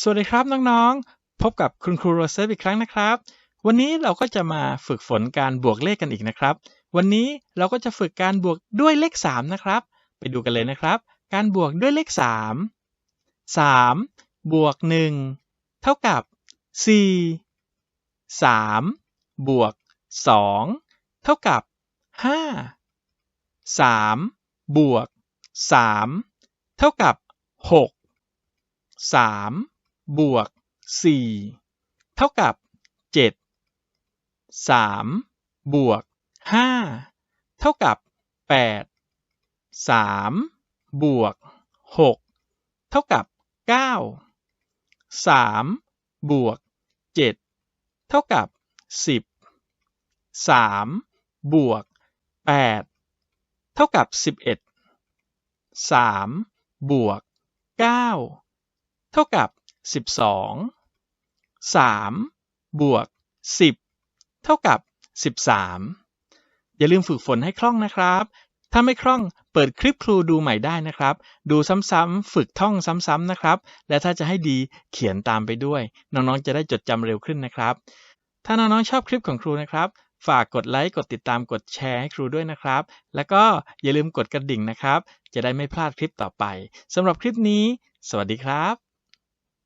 สวัสดีครับน้องๆ พบกับคุณครูโรเซอร์อีกครั้งนะครับ วันนี้เราก็จะมาฝึกฝนการบวกเลขกันอีกนะครับ วันนี้เราก็จะฝึกการบวกด้วยเลข 3 นะครับ ไปดูกันเลยนะครับ การบวกด้วยเลข 3 3 บวก 1 เท่ากับ 4 3 บวก 2 เท่ากับ 5 3 บวก 3 เท่ากับ 6 3 บวก4เท่ากับ7 3บวก5เท่ากับ8 3บวก6เท่ากับ9 3บวก7เท่ากับ10 3บวก8เท่ากับ11 3บวก9เท่ากับ 12 3บวก10เท่ากับ13อย่าลืมฝึกฝนให้คล่องนะครับ ถ้าไม่คล่องเปิดคลิปครูดูใหม่ได้นะครับ ดูซ้ำๆฝึกท่องซ้ำๆนะครับ และถ้าจะให้ดีเขียนตามไปด้วย น้องๆจะได้จดจำเร็วขึ้นนะครับ ถ้าน้องๆชอบคลิปของครูนะครับฝากกดไลค์ กดติดตามกดแชร์ให้ครูด้วยนะครับ แล้วก็อย่าลืมกดกระดิ่งนะครับ จะได้ไม่พลาดคลิปต่อไปสำหรับคลิปนี้ สวัสดีครับ